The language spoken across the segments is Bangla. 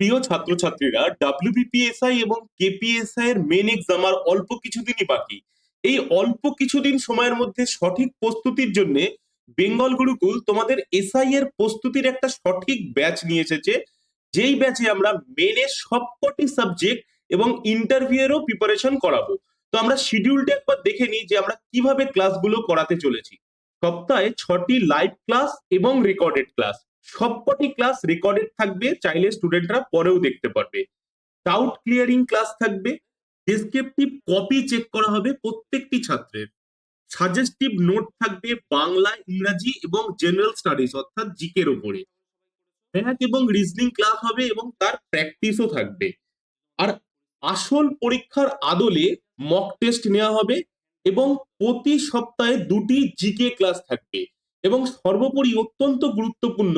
প্রিয় ছাত্রছাত্রীরা ডাব্লিউবিপিএসআই এবং কেপিএসআই এর মেন এক্সাম আর অল্প কিছুদিনই বাকি। এই অল্প কিছুদিন সময়ের মধ্যে সঠিক প্রস্তুতির জন্য বেঙ্গল গুরুকুল তোমাদের এসআই এর প্রস্তুতির একটা সঠিক ব্যাচ নিয়ে এসেছে। যেই ব্যাচে আমরা মেনের সবকটি সাবজেক্ট এবং ইন্টারভিউ এরও প্রিপারেশন করাবো। তো আমরা শিডিউলটা একবার দেখে নিই যে আমরা কীভাবে ক্লাসগুলো করাতে চলেছি। সপ্তাহে ছটি লাইভ ক্লাস এবং রেকর্ডেড ক্লাস সবকটি ক্লাস রেকর্ডেড থাকবে, চাইলে স্টুডেন্টরা পরেও দেখতে পারবে। ডাউট ক্লিয়ারিং ক্লাস থাকবে ডেসক্রিপটিভ কপি চেক করা হবে প্রত্যেকটি ছাত্রের। সাজেস্টিভ নোট থাকবে বাংলা, ইংরাজি এবং জেনারেল স্টাডিজ অর্থাৎ জিকের ওপরে ম্যাথ এবং রিজনিং ক্লাস হবে এবং তার প্র্যাকটিসও থাকবে। আর আসল পরীক্ষার আদলে মক টেস্ট নেওয়া হবে এবং প্রতি সপ্তাহে দুটি জিকে ক্লাস থাকবে। এবং সর্বোপরি অত্যন্ত গুরুত্বপূর্ণ,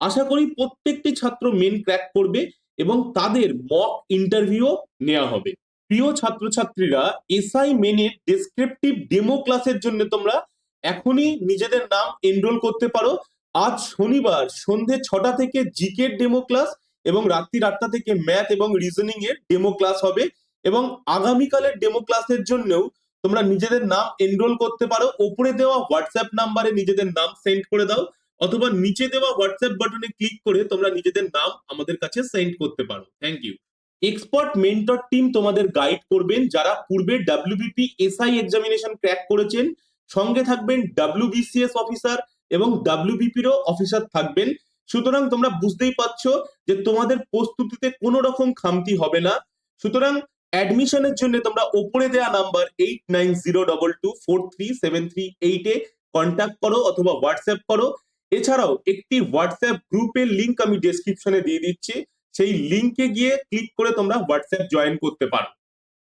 আশা করি প্রত্যেকটি ছাত্র মেন ক্র্যাক করবে এবং তাদের মক ইন্টারভিউ নেওয়া হবে। প্রিয় ছাত্রছাত্রীরা এসআই মেনের ডেসক্রিপটিভ ডেমো ক্লাসের জন্য তোমরা এখনই নিজেদের নাম এনরোল করতে পারো। আজ শনিবার সন্ধে ছটা থেকে জিকের ডেমো ক্লাস এবং রাত্রি আটটা থেকে ম্যাথ এবং রিজনিং এর ডেমো ক্লাস হবে এবং আগামীকালের ডেমো ক্লাসের জন্যও তোমরা নিজেদের নাম এনরোল করতে পারো। ওপরে দেওয়া হোয়াটসঅ্যাপ নাম্বারে নিজেদের নাম সেন্ড করে দাও, অথবা নিচে দেওয়া হোয়াটসঅ্যাপ বাটনে ক্লিক করে তোমরা নিজেদের নাম আমাদের কাছে সেন্ড করতে পারো। Thank you expert mentor team তোমাদের গাইড করবেন, যারা পূর্বে ডাব্লিউবিপি এসআই এক্সামিনেশন ক্র্যাক করেছেন। সঙ্গে থাকবেন ডাব্লিউবিসিএস অফিসার এবং ডাব্লিউবিপিরও অফিসার থাকবেন। সুতরাং তোমরা বুঝতেই পারছ যে তোমাদের প্রস্তুতিতে কোনো রকম খামতি হবে না। সুতরাং অ্যাডমিশনের জন্য তোমরা ওপরে দেওয়া number eight nine zero double two four three seven three এইটে কন্ট্যাক্ট করো অথবা হোয়াটসঅ্যাপ করো। এছাড়াও একটি হোয়াটসঅ্যাপ গ্রুপের লিঙ্ক আমি ডেসক্রিপশনে দিয়ে দিচ্ছি। সেই লিঙ্কে গিয়ে ক্লিক করে তোমরা হোয়াটসঅ্যাপ জয়েন করতে পারো।